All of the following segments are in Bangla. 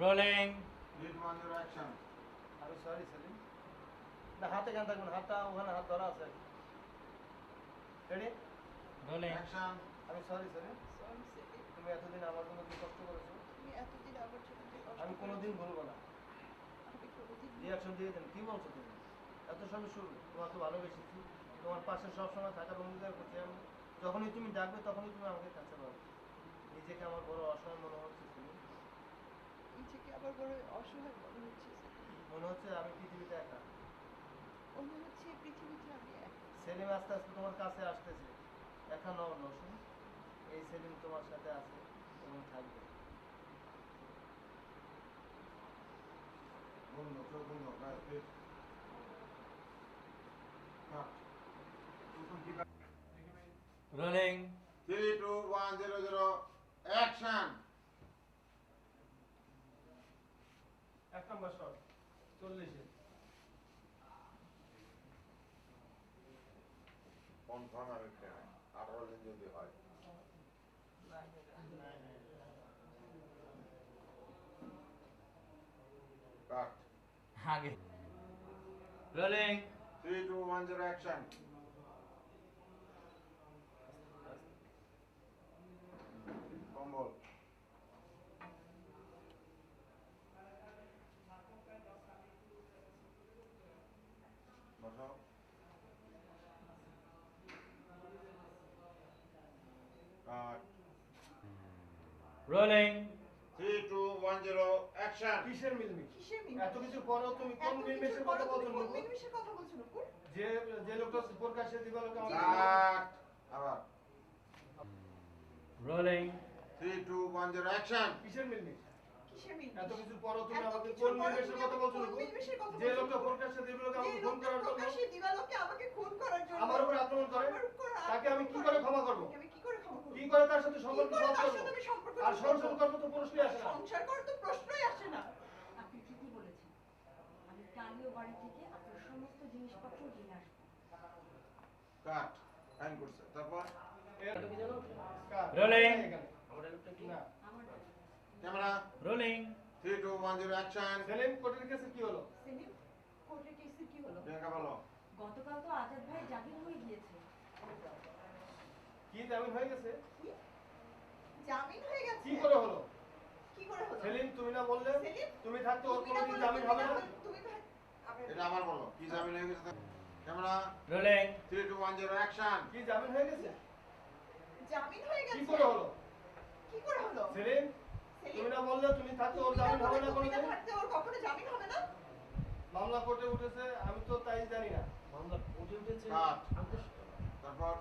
Rolling your action. আমি সরি সেলিম না হাতে কেন থাকবেন হাতটা ওখানে হাত ধরা আছে। Ready rolling Action. আমি সরি Sally. তুমি এতদিন আমার জন্য কষ্ট করেছ? তুমি এতদিন আমার জন্য আমি কোনোদিন ভুলবো না। রিয়াকশন দিয়ে দেন। কি বলছো তুমি? এত সবে শুরু তোমাকে ভালোবেসেছি। তোমার পাশে সবসময় থাকার অঙ্গীকার করছি। আমি যখনই তুমি ডাকবে তখনই তুমি আমাকে কাছে পাবে। নিজেকে আমার বড় অসহায় মনে নিজেকে আবার বড় অসহায় মনে হচ্ছে মনে হচ্ছে আমি পৃথিবীতে একা মনে হচ্ছে এই পৃথিবীতে আমি একা সেলিম আস্তে আস্তে তোমার কাছে আসতেছে একা নও নসুন এই সেলিম তোমার সাথে আছে এবং থাকবে বন্ধ, চোখ. Cut. Rolling Three, two, one, zero, zero. Action. নম্বর শট চল্লিশে কনফার্ম আমি ফ্রেন্ড আঠারো দিন যদি হয়। কাট। আগে। Rolling three two one zero action কম্বল বসাও cut rolling three two one zero action কিসের মিলমিশ? কিসের এত মিনমিশ? কিছু পরেও তুমি কোন এত মিলমিশের কথা বলছো কোন নুপুর? কথা বলছো নুপুর? যে যে লোকটা প্রকাশ্যে দিবা লোকে কাট আবার। Rolling three two one zero action কিসের মিলমিশ? এত কিছু পরেও তুমি এত আমাকে কোন মিলমিশের কথা বলছো যে? লোকটা প্রকাশ্যে দিবা লোকে যে আমাকে ফোন লোকটা করার জন্য। প্রকাশ্যে দিবালোকে আমাকে খুন করার জন্য? আমার উপর আক্রমণ করে। আমার তাকে আমি কি করে ক্ষমা করব? আমি কি করে তার সাথে সম্পর্ক আর সংসার করব? তো প্রশ্নই আসে না। সংসার করার তো প্রশ্নই আসে না। আপনি ঠিকই বলেছেন। আমি কালীয় বাড়ি থেকে আপনার সমস্ত জিনিসপত্র নিয়ে আসব। কাট ফাইন করছে। তারপর? আমার camera. Rolling three two one zero action Selim কোর্টের কেসে কি হলো? সেলিম কোর্টের কেসে কি হলো? প্রিয়াঙ্কা বলো গতকাল তো আজাদ ভাই জামিন হয়ে গিয়েছে। কি জামিন হয়ে গেছে? জামিন হয়ে গেছে? কি করে হলো? কি করে হলো? সেলিম তুমি না বললে? তুমি থাকতে ওর তুমি না কোনোদিন বললে জামিন হবে না তুমি এটা আবার বলো কি জামিন হয়ে গেছে? Camera rolling three two one zero action কি জামিন হয়ে গেছে? জামিন হয়ে কি করে হলো? কি করে হলো? সেলিম তুমি না বললে তুমি থাকতে ওর জামিন হবে না তুমি না কোনোদিন? থাকতে ওর কখনো জামিন হবে না? মামলা কোর্টে উঠেছে আমি তো তাই জানি না। মামলা কোর্টে উঠেছে? তারপর?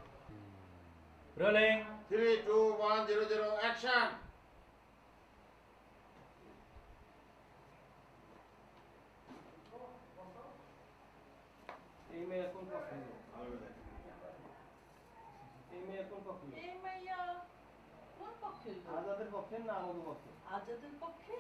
ওয়ান জিরো জিরো অ্যাকশন এই মেয়ে কোন পক্ষে এই মেয়ে কোন পক্ষে এই মাইয়া কোন পক্ষে আজাদের পক্ষে না আমাদের পক্ষে আজাদের পক্ষে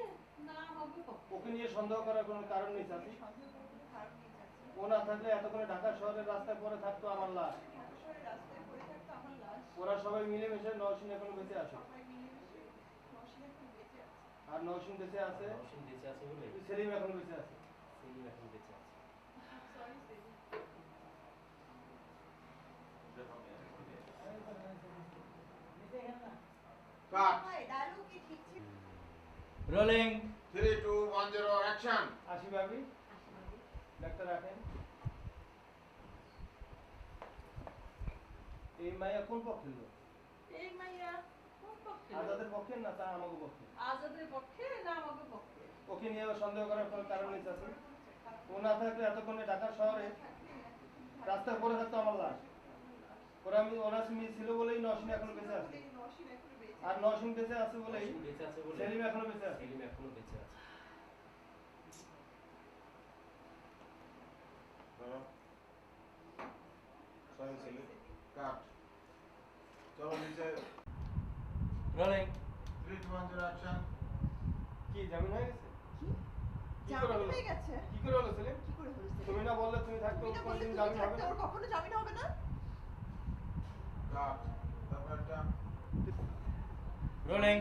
না হবে পক্ষে ওকে নিয়ে সন্দেহ করার কোনো কারণ নেই চাচি? সন্দেহ কোনো কারণ নেই চাচি। ও না থাকলে এতক্ষণে ঢাকা শহরের রাস্তায় পরে থাকতো আমার লাশ ঢাকা শহরের রাস্তায় পড়ে থাকতো আমার লাশ। ওরা সবাই মিলেমিশে নওশিন এখনও বেঁচে আছে। আর নওশিন বেঁচে আছে? নওশিন বেঁচে আছে বলে? সেলিম এখনও বেঁচে আছে। সেলিম এখন বেঁচে আছে। Sorry, সেলিম। কাট। ভাই, কি ঠিক ছিল? Rolling three two one zero action আসি ভাবি ডাক্তার রাখেন। এই মাইয়া কোন পক্ষে লোক? এই মাইয়া কোন পক্ষে আজাদের পক্ষে না তা আমাকে পক্ষে আজাদের পক্ষে না আমাকে পক্ষে? ওকে নিয়ে সন্দেহ করার কোনো কারণ নেই চাচি। ও না থাকলে এতক্ষণে ঢাকার শহরে রাস্তায় পড়ে থাকতো আমার লাশ। ওরা আমি ওরা ছিল বলেই নওশিন এখনও বেঁচে আছে। আর নওশিন বেঁচে আছে বলেই নওশিন বেঁচে আছে বলে সেলিম এখনও বেঁচে আছে। সেলিম এখনও বেঁচে আছে ধরো সরি ছেলে কাট চলো নিচে rolling three two one zero action কি জামিন হয়ে গেছে কি? কি করে জামিন হলো? হয়ে গেছে? কি করে হলো সেলিম কি করে হলো সেলিম? তুমি না বললে তুমি থাকতে তুমি ওর না বললে কোনোদিন তুমি জামিন হবে না কখনো জামিন হবে না? কাট তারপর একটা রোলিং?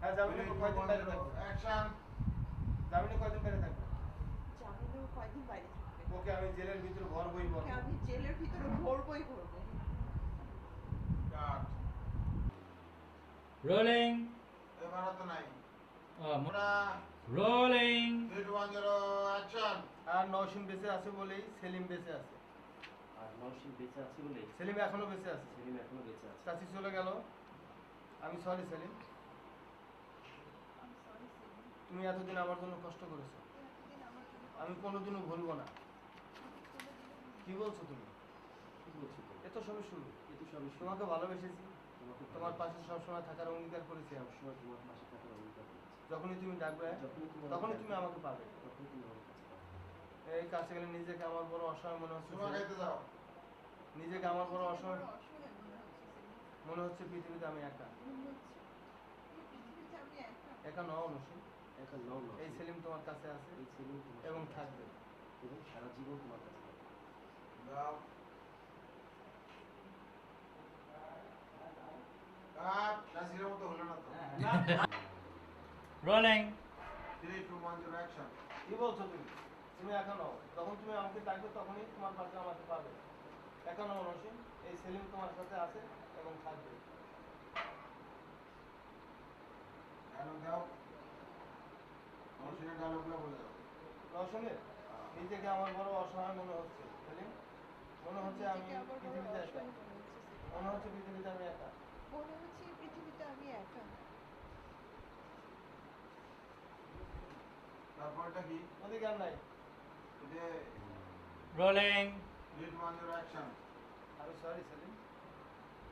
হ্যাঁ টু কয়দিন বাইরে থাকবে। অ্যাকশন জামিনে কয়দিন বাইরে থাকবে। জামিনেও কয়দিন বাইরে থাকবে। ওকে আমি জেলের ভিতরে ভরবই ভরবো। আমি জেলের ভিতরে ভরবই ভরবো। কাট রোলিং এবারে তো নাই। আমরা rolling three two one zero action আর নওশিন বেঁচে আছে বলেই সেলিম বেঁচে আছে। আর নওশিন বেঁচে আছে বলে সেলিম এখনও বেঁচে আছে। সেলিম এখনও বেঁচে আছে। চাচি চলে গেল। আমি সরি সেলিম। তুমি এতদিন আমার জন্য কষ্ট করেছ। আমি কোনোদিনও ভুলবো না। কি বলছো তুমি? কি বলছো তুমি? এ তো সবই শুরু এ তো সবই তোমাকে ভালোবেসেছি। তোমার পাশে সবসময় থাকার অঙ্গীকার করেছি আমি। তোমার পাশে থাকার অঙ্গীকার করেছি। যখনই তুমি ডাকবে তখনই তুমি আমাকে পাবে। তখনই তুমি পাবে। এই কাছে গেলে নিজেকে আমার বড় অসহায় মনে হচ্ছে সুমা খাইতে যাও নিজেকে আমার বড় অসহায় মনে হচ্ছে, পৃথিবীতে আমি একা। একা। নও নসীম। একা নও এই সেলিম তোমার কাছে আছে। এই সেলিম তোমার এবং থাকবে। এবং সারা জীবন তোমার কাছে থাকবে। যাও কাট নাসিরের মতো হলো না তো। রোলিং থ্রি তুমি একা নও। যখন তুমি আমাকে ডাকবে তখনই তোমার পাশে আমাকে পাবে। একা নও নসীম এই সেলিম তোমার সাথে আছে এবং থাকবে। ডায়লগ দাও। নসিরের ডায়লগগুলো বলে দাও। রসনে নিজেকে আমার বড় অসহায় মনে হচ্ছে সেলিম। মনে হচ্ছে আমি পৃথিবীতে একা। মনে। মনে হচ্ছে পৃথিবীতে আমি একা। মনে হচ্ছে পৃথিবীতে আমি একা। তারপরটা কি? ওদিকে আর নাই। টু ওয়ান জিরো অ্যাকশন আমি সরি সেলিম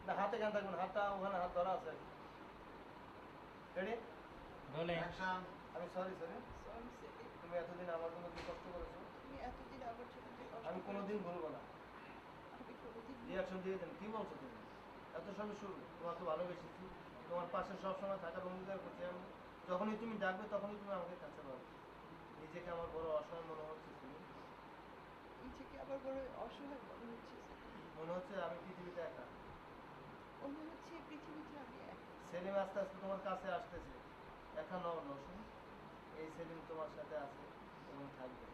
না হাতে গান থাকবেন হাতটা ওখানে হাত ধরা আছে। রেডি রোলিং অ্যাকশন আমি সরি সরি তুমি এতদিন আমার জন্য কি কষ্ট করেছ? তুমি এতদিন আমার জন্য আমি কোনোদিন ভুলবো না। রিয়াকশন দিয়ে দেন। কি বলছো তুমি? এত সবে শুরু। তোমাকে ভালোবেসেছি। তোমার পাশে সবসময় থাকার অঙ্গীকার করছি আমি যখনই তুমি ডাকবে তখনই তুমি আমাকে কাছে পাবে। নিজেকে আমার বড় অসহায় মনে হচ্ছে তুমি নিজেকে আবার বড় অসহায় মনে হচ্ছে মনে হচ্ছে আমি পৃথিবীতে একা। মনে হচ্ছে এই পৃথিবীতে আমি একা। সেলিম আস্তে আস্তে তোমার কাছে আসতেছে। একা নও নসুন এই সেলিম তোমার সাথে আছে এবং থাকবে।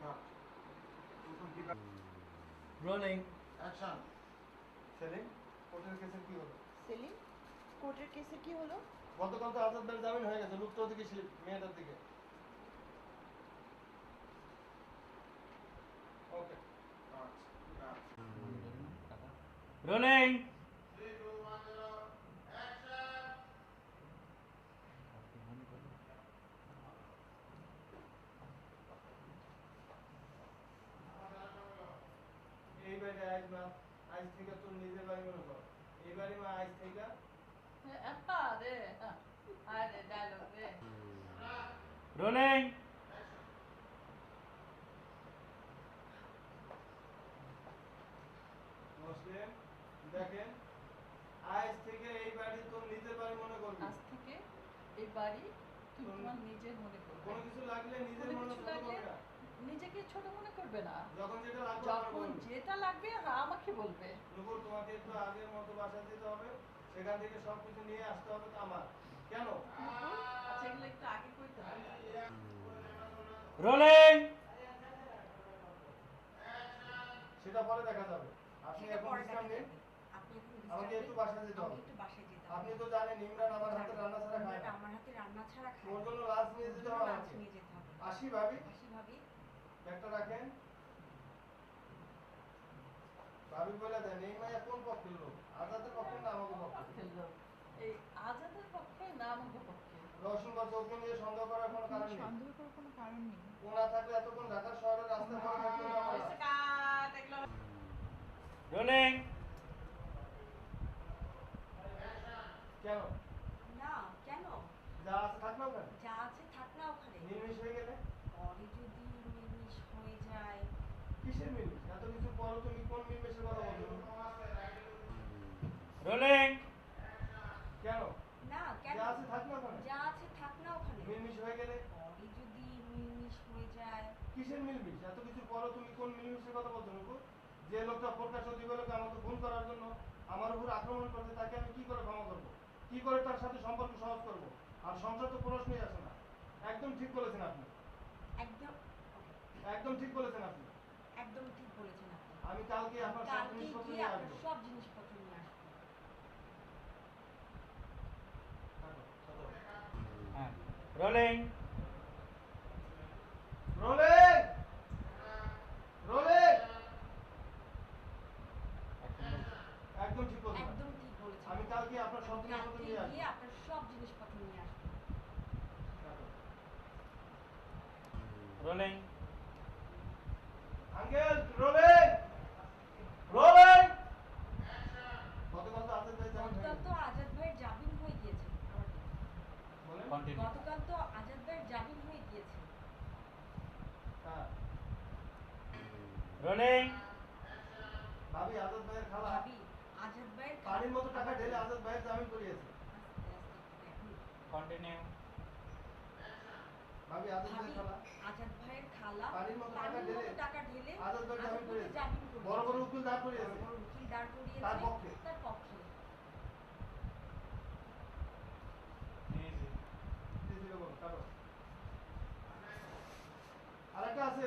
কাট প্রথম কি রোলিং অ্যাকশন সেলিম? কোর্টের কেসের কি হলো? সেলিম কোর্টের কেসে কি হলো? গতকাল তো আজাদ ভাইয়ের জামিন হয়ে গেছে লুপ্ত দিকে সে মেয়েটার দিকে? Okay cut cut rolling three two one zero action এই বাড়ি আজ না আজ থেকে তোর নিজের বাড়ি মনে কর। বাড়ি মা আজ থেকে আরে আরে ডায়লগ রে রোলিং মুসলিম দেখেন আজ থেকে এই বাড়ি তোর নিজের বাড়ি মনে করবি। আজ থেকে এই বাড়ি তুমি তোমার নিজের মনে করবে। কোনো কিছু লাগলে নিজের মনে করবে নিজেকে ছোট মনে করবে না। যখন যেটা লাগবে যখন যেটা লাগবে হ্যাঁ, আমাকে বলবে। নুপুর তোমাকে একটু আগের মতো বাসা দিতে হবে সেখান থেকে সবকিছু নিয়ে আসতে হবে তো আমার। কেন? আচ্ছা এগুলো একটু আগে কইতে হবে। রোলিং! সেটা পরে দেখা যাবে। আপনি এখন বিশ্রাম নিন আমাকে একটু। বাসায় যেতে হবে। যেতে আপনি তো জানেন ইমরান আমার হাতে রান্না ছাড়া খায় না। আমার হাতে রান্না ছাড়া খায় ওর জন্য লাঞ্চ নিয়ে যেতে হবে আমাকে। নিয়ে যেতে হবে। আসি ভাবি। আসি রাখেন। ভাবি বলে দেন এই মাইয়া কোন পক্ষের লোক? আজাদের পক্ষে না আমাকে পক্ষে? এই আজাদের পক্ষে না আমাদের পক্ষে? রসুন বা চোখে নিয়ে সন্দেহ করার কোনো কারণ নেই? সন্দেহ করার কোনো কারণ নেই। ওনা থাকলে এতক্ষণ ঢাকার শহরের রাস্তা পড়ে থাকতো না। আমরা। হয়েছে কাট, এগুলো রোলিং কেন না কেন যা আছে থাক না ওখানে যা আছে থাক না ওখানে নির্মিষ হয়ে গেলে পরে যদি মিলমিশ হয়ে যায় কিসের মিলমিশ এত কিছু পরও তুমি কোন মিলমিশের কথা বলছো রোলিং কেন না কেন যা আছে থাক না ওখানে যা আছে থাক না ওখানে মিলমিশ হয়ে গেলে পরে যদি মিলমিশ হয়ে যায় কিসের মিলমিশ? এত কিছু পরও তুমি কোন মিলমিশের কথা বলছো নুপুর? যে লোকটা প্রকাশ্য দিবালোকে আমাকে খুন করার জন্য আমার উপর আক্রমণ করছে তাকে আমি কি করে ক্ষমা করব? কি করে তার সাথে সম্পর্ক সহজ করব? আর সংসার তো প্রশ্নই আসে না। একদম ঠিক বলেছেন আপনি। একদম একদম ঠিক বলেছেন আপনি। একদম ঠিক বলেছেন আপনি। আমি কালকে আপনার সব জিনিসপত্র নিয়ে আসব। সব জিনিসপত্র নিয়ে আসব। হ্যাঁ। রোলিং রোলিং একদম ঠিক বলেছেন একদম ঠিক বলেছেন আমি কালকে আপনার সব জিনিসপত্র কালকে নিয়ে আসব গিয়ে আপনার সব জিনিসপত্র নিয়ে আসব রোলিং আঙ্কেল রোলিং রোলিং গতকাল তো আজাদ ভাই জামিন গতকাল তো আজাদ ভাইয়ের জামিন হয়ে গিয়েছে বলেন কন্টিনিউ গতকাল তো আজাদ ভাইয়ের জামিন হয়ে গিয়েছে। হ্যাঁ। রোলিং ভাবি আজাদ ভাইয়ের খালা। ভাবি আজাদ ভাইয়ের পানির মতো টাকা ঢেলে আজাদ ভাইয়ের জামিন করিয়েছে। কন্টিনিউ ভাবি আজাদ ভাইয়ের খালা। আজাদ ভাইয়ের খালা পানির মতো টাকা ঢেলে টাকা ঢেলে আজাদ ভাইয়ের জামিন করিয়েছে। বড় বড় উকিল দাঁড় করিয়েছে। বড় বড় উকিল দাঁড় করিয়েছে। তার পক্ষে জি, জি, বলুন, তারপর। আরেকটা আছে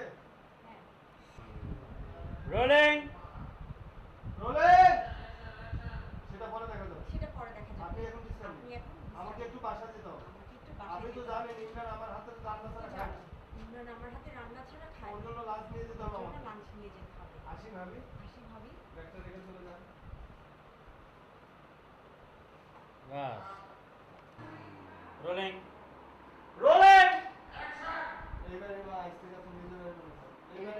হ্যাঁ রোলিং রোলিং সেটা পরে দেখা যাবে সেটা পরে দেখা যাবে আপনি এখন বিশ্রাম আপনি নিন। এখন বিশ্রাম আমাকে একটু নিন। বাসা যেতে হবে আমাকে একটু আপনি বাসায় তো যেতে জানেন হবে। ইমরান আমার হাতে রান্না ছাড়া খায় না ইমরান আমার হাতে রান্না ছাড়া খায় ওর না জন্য লাঞ্চ নিয়ে যেতে হবে নিয়ে যেতে হবে। আসি ভাবি আসি ভাবি ব্যাগটা রেখে চলে যান। বাস। রোলিং রোলিং এইবারে মা আজ থেকে তুমি নিজের বাড়ি মনে করো। এবারে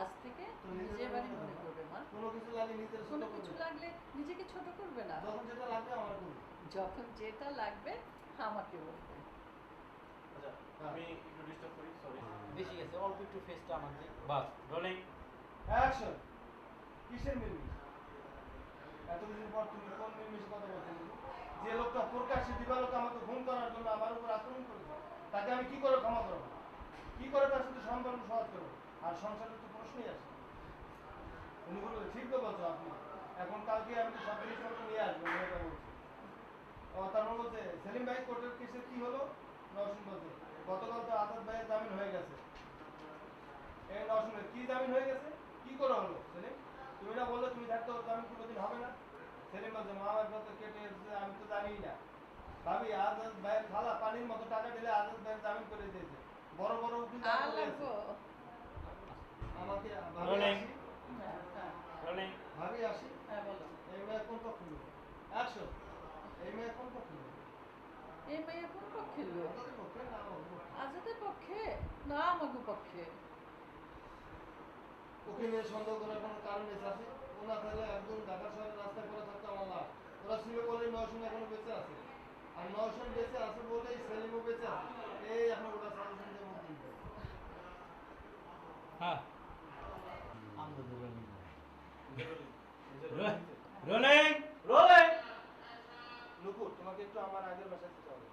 আজ থেকে? নিজের নিজের বাড়ি মনে করবে মা। কোনো কিছু লাগলে নিজের কোনো ছোট কিছু লাগলে নিজেকে ছোট করবে না। যখন যেটা লাগবে আমার করবে। যখন যেটা লাগবে আমাকে বলবে আচ্ছা আমি একটু ডিস্টার্ব করি। বেশি গেছে, অল্প একটু ফেসটা আমার দিক বাস রোলিং অ্যাকশন কিসের মিলমিশ এত কিছুদিন পর তুমি কোন মিলমিশে কথা বলছো যে লোকটা প্রকাশ্যে দিবালোকে আমাকে ঘুম করার জন্য আমার উপর আক্রমণ করেছে, তাকে আমি কি করে ক্ষমা করব? কি করে তার সাথে সম্পর্ক সহজ করব? আর সংসারের তো প্রশ্নই আছে উনি বলল, ঠিক তো বলছো আপনি। এখন কালকে আমি তো সব জিনিসপত্র নিয়ে আসব মেয়েটা বলছে তারপর বলছে, সেলিম ভাই, কোর্টের কেসে কি হলো? নরসিং বলছে গতকাল তো আজাদ ভাইয়ের জামিন হয়ে গেছে। এই নরসিংহের কি জামিন হয়ে গেছে? কি করে হলো? সেলিম তুমি না বললে তুমি থাকতে জামিন কোনোদিন হবে না। সেলিম বলছে মা আমার কথা কেটে আমি তো জানিই না। ভাবি আজাদ ভাইয়ের খালা পানির মতো টাকা দিলে আজাদ ভাইয়ের জামিন করে দিয়েছে। বড় বড় উকিল আমাকে ভাবি আসি? হ্যাঁ রোলিং ভাবি আসি? বলো। এই মেয়ে কোন পক্ষ অ্যাকশন এই মেয়ে কোন পক্ষ এই মেয়ে কোন পক্ষে লোক? পক্ষে না আমার পক্ষে? আজাদের পক্ষে? না আমাকে পক্ষে। ওকে নিয়ে সন্দেহ করার কোনো কারণ নেই চাষি ও না থাকলে একদম ঢাকা শহরের রাস্তায় পড়ে থাকতো আমার লাভ ওরা ছিল বলেই নয়শন এখনও বেঁচে আছে। আর নয়শন বেঁচে আছে বলেই সেলিমও বেঁচে আছে। এই এখন ওরা সাজেশন মুখ হ্যাঁ। রোলিং। রোলিং। রোলিং। নুপুর তোমাকে একটু আমার আগের বাসায় যেতে হবে।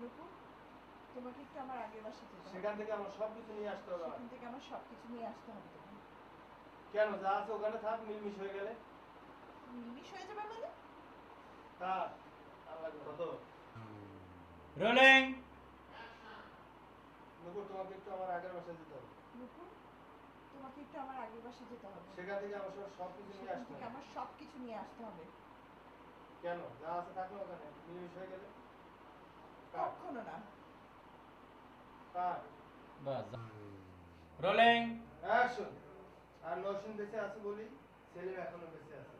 নুপুর তোমাকে একটু আমার আগের বাসা যেতে হবে। সেখান থেকে আমার সব কিছু নিয়ে আসতে হবে। সেখান থেকে আমার সব কিছু নিয়ে আসতে হবে কেন যা আছে ওখানে থাক মিলমিশ হয়ে গেলে। মিলমিশ হয়ে যাবে মানে? লাগবে কত? রোলিং নুপুর তোমাকে একটু আমার আগের বাসায় যেতে হবে। নুপুর তোমাকে একটু আমার আগের বাসা যেতে হবে। সেখান থেকে আমার সব কিছু নিয়ে আসতে হবে। আমার সব কিছু নিয়ে আসতে হবে। কেন? যা আছে থাকল ওখানে মিলমিশ হয়ে গেলে। কখনো না। বাস রোলিং অ্যাকশন আর লসুন বেঁচে আছে বলি সেলিম এখনও বেঁচে আছে।